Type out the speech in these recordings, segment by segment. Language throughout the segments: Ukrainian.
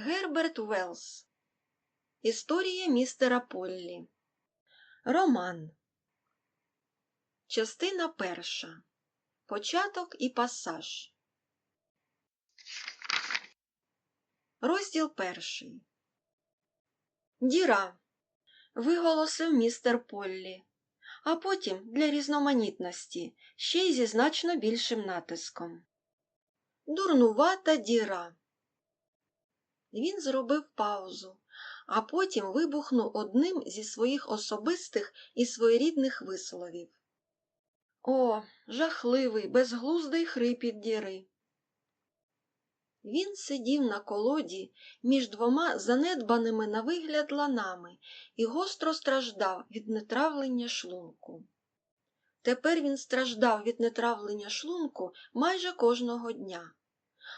Герберт Велс Історія містера Поллі Роман. Частина перша. Початок і пасаж Розділ перший. Діра. Виголосив містер Поллі, а потім для різноманітності ще й зі значно більшим натиском. Дурнувата діра. Він зробив паузу, а потім вибухнув одним зі своїх особистих і своєрідних висловів. О, жахливий, безглуздий хрипіт діри. Він сидів на колоді між двома занедбаними на вигляд ланами і гостро страждав від нетравлення шлунку. Тепер він страждав від нетравлення шлунку майже кожного дня.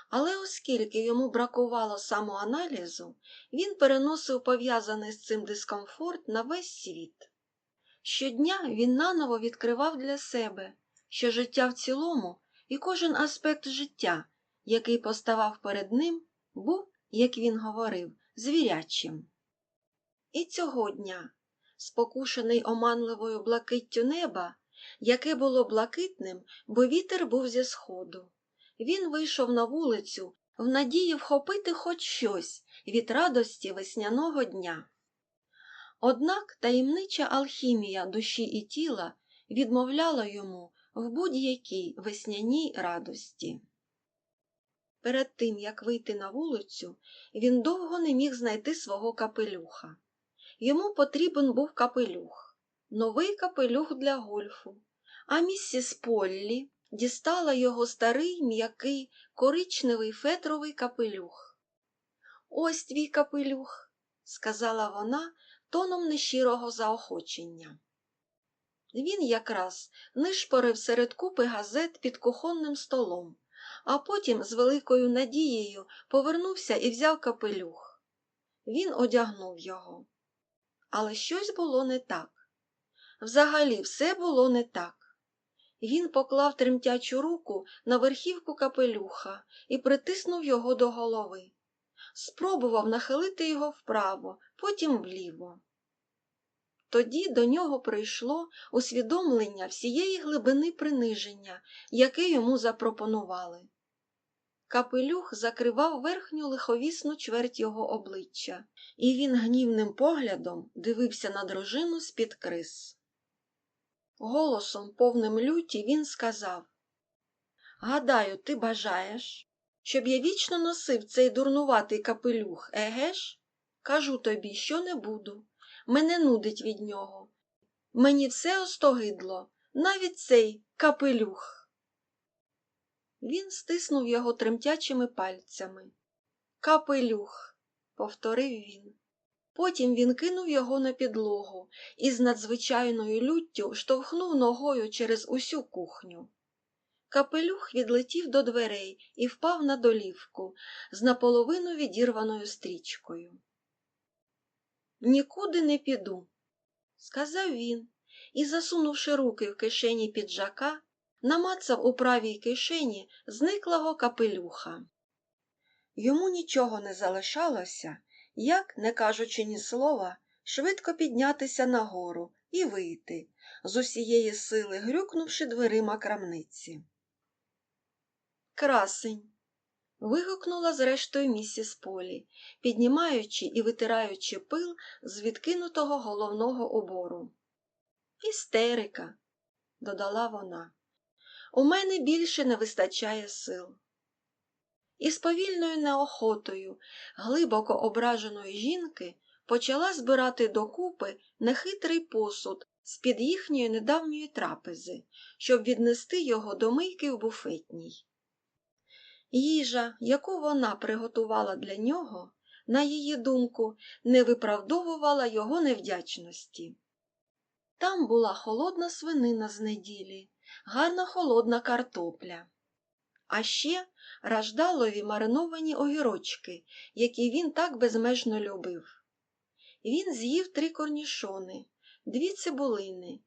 Але оскільки йому бракувало самоаналізу, він переносив пов'язаний з цим дискомфорт на весь світ. Щодня він наново відкривав для себе, що життя в цілому і кожен аспект життя, який поставав перед ним, був, як він говорив, звірячим. І цього дня, спокушений оманливою блакиттю неба, яке було блакитним, бо вітер був зі сходу він вийшов на вулицю в надії вхопити хоч щось від радості весняного дня. Однак таємнича алхімія душі і тіла відмовляла йому в будь-якій весняній радості. Перед тим, як вийти на вулицю, він довго не міг знайти свого капелюха. Йому потрібен був капелюх, новий капелюх для гольфу, а місіс Поллі дістала його старий м'який коричневий фетровий капелюх. Ось твій капелюх, сказала вона тоном нещирого заохочення. Він якраз нишпорив серед купи газет під кухонним столом, а потім з великою надією повернувся і взяв капелюх. Він одягнув його. Але щось було не так. Взагалі, все було не так. Він поклав тремтячу руку на верхівку капелюха і притиснув його до голови. Спробував нахилити його вправо, потім вліво. Тоді до нього прийшло усвідомлення всієї глибини приниження, яке йому запропонували. Капелюх закривав верхню лиховісну чверть його обличчя, і він гнівним поглядом дивився на дружину з-під крис. Голосом, повним люті, він сказав Гадаю, ти бажаєш, щоб я вічно носив цей дурнуватий капелюх, еге ж? Кажу тобі, що не буду. Мене нудить від нього. Мені все остогидло, навіть цей капелюх. Він стиснув його тремтячими пальцями. Капелюх, повторив він. Потім він кинув його на підлогу і з надзвичайною люттю штовхнув ногою через усю кухню. Капелюх відлетів до дверей і впав на долівку з наполовину відірваною стрічкою. Нікуди не піду, сказав він і, засунувши руки в кишені піджака, намацав у правій кишені зниклого капелюха. Йому нічого не залишалося як, не кажучи ні слова, швидко піднятися нагору і вийти, з усієї сили грюкнувши дверима крамниці. Красень. вигукнула зрештою місіс Полі, піднімаючи і витираючи пил з відкинутого головного убору. Істерика, додала вона, у мене більше не вистачає сил і з повільною неохотою глибоко ображеної жінки почала збирати докупи нехитрий посуд з-під їхньої недавньої трапези, щоб віднести його до мийки в буфетній. Їжа, яку вона приготувала для нього, на її думку, не виправдовувала його невдячності. Там була холодна свинина з неділі, гарна холодна картопля. А ще раждалові мариновані огірочки, які він так безмежно любив. Він з'їв три корнішони, дві цибулини,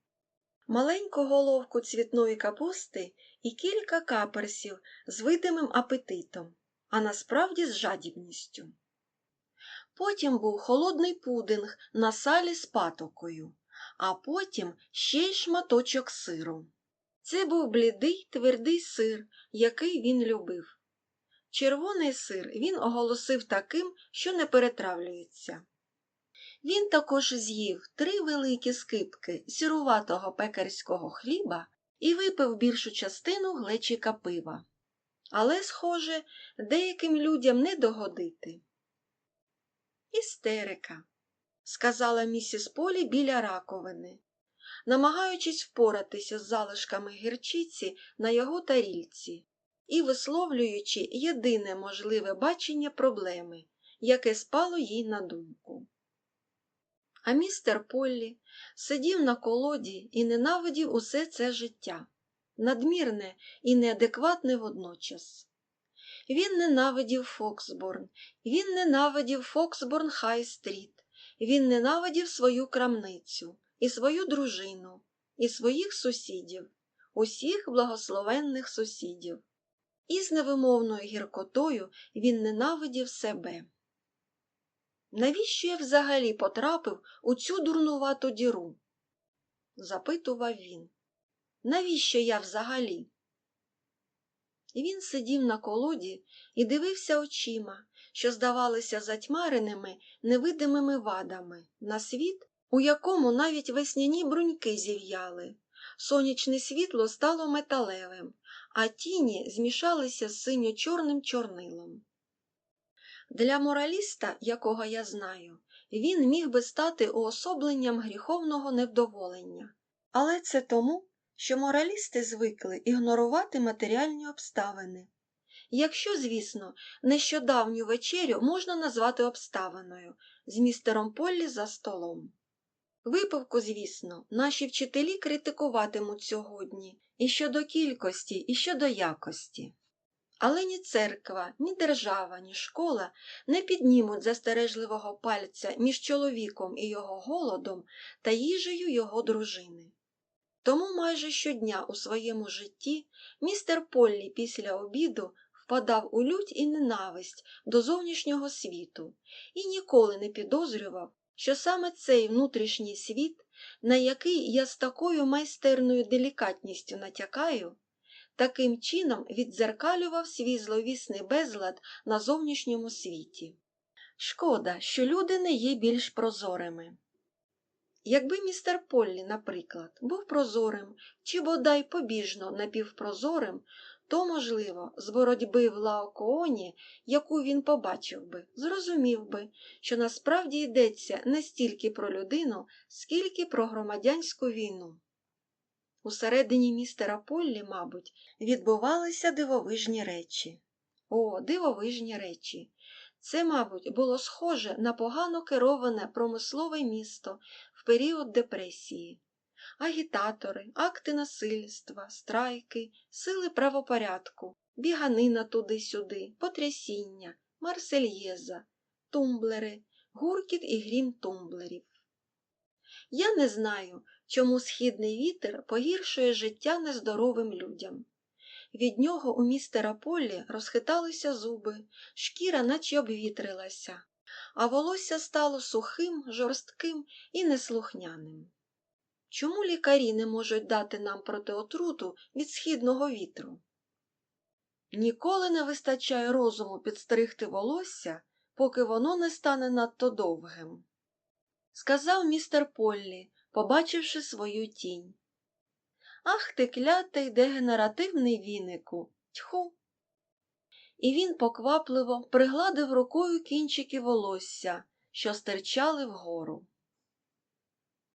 маленьку головку цвітної капусти і кілька каперсів з видимим апетитом, а насправді з жадібністю. Потім був холодний пудинг на салі з патокою, а потім ще й шматочок сиру. Це був блідий твердий сир, який він любив. Червоний сир він оголосив таким, що не перетравлюється. Він також з'їв три великі скипки сіруватого пекарського хліба і випив більшу частину глечика пива. Але, схоже, деяким людям не догодити. Істерика, сказала місіс Полі біля раковини, намагаючись впоратися з залишками гірчиці на його тарільці і висловлюючи єдине можливе бачення проблеми, яке спало їй на думку. А містер Поллі сидів на колоді і ненавидів усе це життя, надмірне і неадекватне водночас. Він ненавидів Фоксборн, він ненавидів Фоксборн Хай-стріт, він ненавидів свою крамницю і свою дружину, і своїх сусідів, усіх благословенних сусідів. І з невимовною гіркотою він ненавидів себе. Навіщо я взагалі потрапив у цю дурнувату діру? запитував він. Навіщо я взагалі? Він сидів на колоді і дивився очима, що здавалися затьмареними невидимими вадами, на світ, у якому навіть весняні бруньки зів'яли. Сонячне світло стало металевим, а тіні змішалися з синьо-чорним чорнилом. Для мораліста, якого я знаю, він міг би стати уособленням гріховного невдоволення. Але це тому, що моралісти звикли ігнорувати матеріальні обставини. Якщо, звісно, нещодавню вечерю можна назвати обставиною з містером Поллі за столом. Випивку, звісно, наші вчителі критикуватимуть сьогодні і щодо кількості, і щодо якості. Але ні церква, ні держава, ні школа не піднімуть застережливого пальця між чоловіком і його голодом та їжею його дружини. Тому майже щодня у своєму житті містер Поллі після обіду впадав у лють і ненависть до зовнішнього світу і ніколи не підозрював, що саме цей внутрішній світ, на який я з такою майстерною делікатністю натякаю, таким чином віддзеркалював свій зловісний безлад на зовнішньому світі. Шкода, що люди не є більш прозорими. Якби містер Поллі, наприклад, був прозорим чи бодай побіжно напівпрозорим, то, можливо, з боротьби в Лаокооні, яку він побачив би, зрозумів би, що насправді йдеться не стільки про людину, скільки про громадянську війну. Усередині містера Поллі, мабуть, відбувалися дивовижні речі. О, дивовижні речі! Це, мабуть, було схоже на погано кероване промислове місто в період депресії. Агітатори, акти насильства, страйки, сили правопорядку, біганина туди-сюди, потрясіння, марсельєза, тумблери, гуркіт і грім тумблерів. Я не знаю, чому східний вітер погіршує життя нездоровим людям. Від нього у містера Поллі розхиталися зуби, шкіра наче обвітрилася, а волосся стало сухим, жорстким і неслухняним. Чому лікарі не можуть дати нам протиотруту від східного вітру? Ніколи не вистачає розуму підстригти волосся, поки воно не стане надто довгим. Сказав містер Поллі, побачивши свою тінь. Ах ти клятий дегенеративний вінику, тьху. І він поквапливо пригладив рукою кінчики волосся, що стирчали вгору.